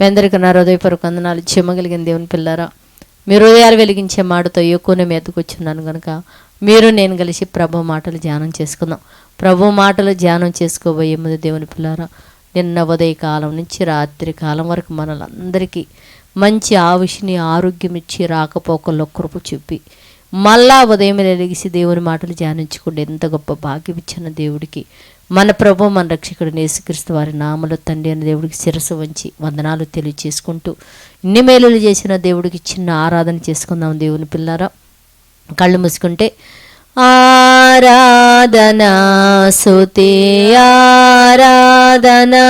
మీ అందరికీ నా హృదయపూర్వక వందనాలు. చెమ్మగలిగిన దేవుని పిల్లారా మీ హృదయాలు వెలిగించే మాటతో ఎక్కువనే మెతుకొచ్చున్నాను కనుక మీరు నేను కలిసి ప్రభు మాటలు ధ్యానం చేసుకుందాం. ప్రభు మాటలు ధ్యానం చేసుకోబోయే ముందు దేవుని పిల్లారా నిన్న ఉదయ కాలం నుంచి రాత్రి కాలం వరకు మనలందరికీ మంచి ఆవిషిని ఆరోగ్యం ఇచ్చి రాకపోకల్లో కృప చూపి మళ్ళా ఉదయం ఎలిగిసి దేవుని మాటలు ధ్యానించుకుంటే ఎంత గొప్ప భాగ్యం ఇచ్చిన దేవుడికి మన ప్రభు మన రక్షకుడు నేసుక్రీస్తు వారి నామలు తండ్రి అని దేవుడికి శిరస్సు వంచి వందనాలు తెలియచేసుకుంటూ ఇన్ని మేలులు చేసిన దేవుడికి చిన్న ఆరాధన చేసుకుందాం దేవుని పిల్లారా. కళ్ళు మూసుకుంటే ఆరాధనా సుతి ఆరాధనా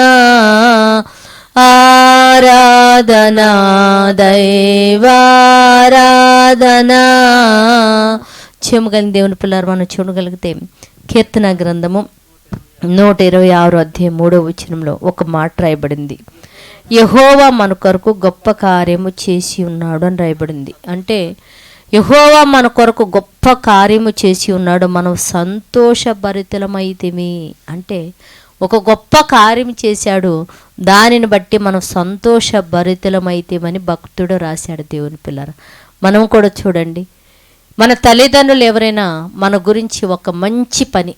ఆరాధనా దైవారాధనా. చెమగలిగిన దేవుని పిల్లారు మనం చూడగలిగితే కీర్తన గ్రంథము నూట ఇరవై ఆరు అధ్యాయం మూడో వచనంలో ఒక మాట రాయబడింది. యహోవా మన కొరకు గొప్ప కార్యము చేసి ఉన్నాడు అని రాయబడింది. అంటే యహోవా మన కొరకు గొప్ప కార్యము చేసి ఉన్నాడు మనం సంతోషభరితలమైతిమి. అంటే ఒక గొప్ప కార్యం చేశాడు దానిని బట్టి మనం సంతోషభరితలమైతేమని భక్తుడు రాశాడు దేవుని పిల్లర. మనం కూడా చూడండి మన తల్లిదండ్రులు ఎవరైనా మన గురించి ఒక మంచి పని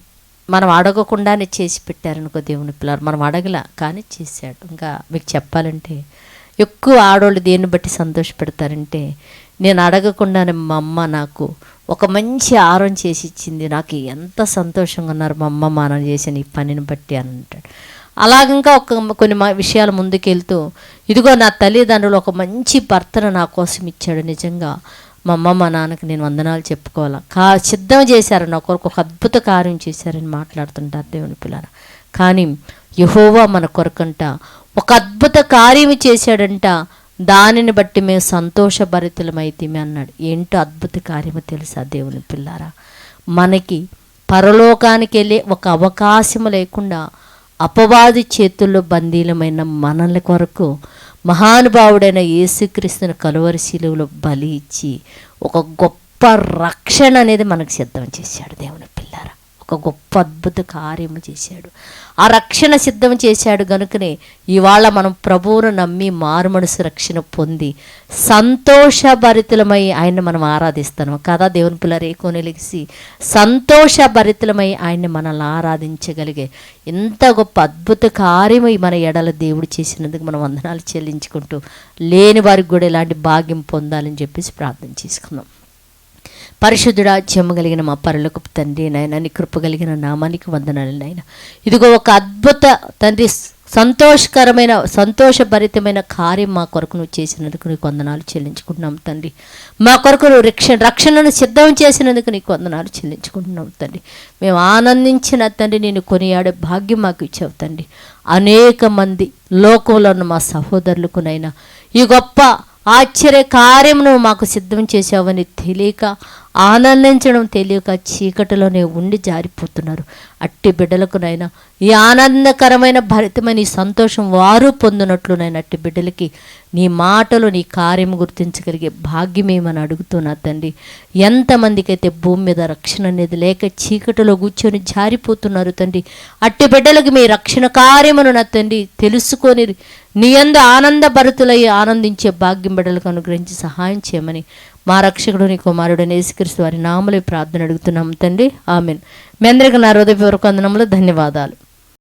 మనం అడగకుండానే చేసి పెట్టారనుకో దేవుని పిల్లలు. మనం అడగల కానీ చేశాడు. ఇంకా మీకు చెప్పాలంటే ఎక్కువ ఆడవాళ్ళు దేన్ని బట్టి సంతోషపెడతారంటే నేను అడగకుండానే మా అమ్మ నాకు ఒక మంచి ఆరం చేసి ఇచ్చింది. నాకు ఎంత సంతోషంగా ఉన్నారు మా అమ్మ మనం చేసిన ఈ పనిని బట్టి అని అంటాడు. అలాగంగా ఒక కొన్ని మా విషయాలు ముందుకెళ్తూ ఇదిగో నా తల్లిదండ్రులు ఒక మంచి భర్తను నా కోసం ఇచ్చాడు. నిజంగా మా అమ్మ మా నాన్నకి నేను వందనాలు చెప్పుకోవాలా. కా సిద్ధం చేశారు నా కొరకు ఒక అద్భుత కార్యం చేశారని మాట్లాడుతుంటారు దేవుని పిల్లల. కానీ యహోవా మన కొరకంట ఒక అద్భుత కార్యం చేశాడంట దానిని బట్టి మేము సంతోషభరితులమైతేమే అన్నాడు. ఏంటో అద్భుత కార్యము తెలుసా దేవుని పిల్లారా? మనకి పరలోకానికి వెళ్ళే ఒక అవకాశం లేకుండా అపవాది చేతుల్లో బందీలమైన మనల కొరకు మహానుభావుడైన యేసుక్రీస్తుని కలువరి శిలువలో బలి ఇచ్చి ఒక గొప్ప రక్షణ అనేది మనకు సిద్ధం చేశాడు దేవుని పిల్లారా. ఒక గొప్ప అద్భుత కార్యము చేశాడు. ఆ రక్షణ సిద్ధం చేశాడు గనుకనే ఇవాళ మనం ప్రభువును నమ్మి మారుమనసు రక్షణ పొంది సంతోషభరితులమై ఆయన్ని మనం ఆరాధిస్తాము కదా దేవుని పిల్లలు ఏకోనెలిసి సంతోషభరితులమై ఆయన్ని మనల్ని ఆరాధించగలిగే ఎంత గొప్ప అద్భుత కార్యము మన ఎడల దేవుడు చేసినందుకు మనం వందనాలు చెల్లించుకుంటూ లేని వారికి కూడా ఇలాంటి భాగ్యం పొందాలని చెప్పేసి ప్రార్థన చేసుకుందాం. పరిశుద్ధుడా చెమ్మగలిగిన మా పరులకు తండ్రి నాయన నీ కృప కలిగిన నామానికి వందనాలు నాయన. ఇదిగో ఒక అద్భుత తండ్రి సంతోషకరమైన సంతోషభరితమైన కార్యం మా కొరకు నువ్వు చేసినందుకు నీకు వందనాలు చెల్లించుకుంటున్నాం తండ్రి. మా కొరకు నువ్వు రక్షణ రక్షణను సిద్ధం చేసినందుకు నీకు వందనాలు చెల్లించుకుంటున్నాం తండ్రి. మేము ఆనందించిన తండ్రి నేను కొనియాడే భాగ్యం మాకు ఇచ్చావు తండ్రి. అనేక మంది లోకంలో ఉన్న మా సహోదరులకునైనా ఈ గొప్ప ఆశ్చర్య కార్యమును మాకు సిద్ధం చేసావని తెలియక ఆనందించడం తెలియక చీకటిలోనే ఉండి జారిపోతున్నారు. అట్టి బిడ్డలకునైనా ఈ ఆనందకరమైన భరితమైన ఈ సంతోషం వారు పొందినట్లునైనా అట్టి బిడ్డలకి నీ మాటలు నీ కార్యం గుర్తించగలిగే భాగ్యమేమని అడుగుతున్నా తండ్రి. ఎంతమందికైతే భూమి మీద రక్షణ అనేది లేక చీకటిలో కూర్చొని జారిపోతున్నారు తండ్రి అట్టి బిడ్డలకు మీ రక్షణ కార్యమును నా తండ్రి తెలుసుకొని నీయందు ఆనందభరితులై ఆనందించే భాగ్యం బిడ్డలకు అనుగ్రహించి సహాయం చేయమని మా రక్షకుడు నీ కుమారుడు నేసుకరిస్తూ వారి నామలే ప్రార్థన అడుగుతున్నాం తండ్రి. ఆమెన్. మీ అందరికీ నా హృదయపూర్వక వందనములు ధన్యవాదాలు.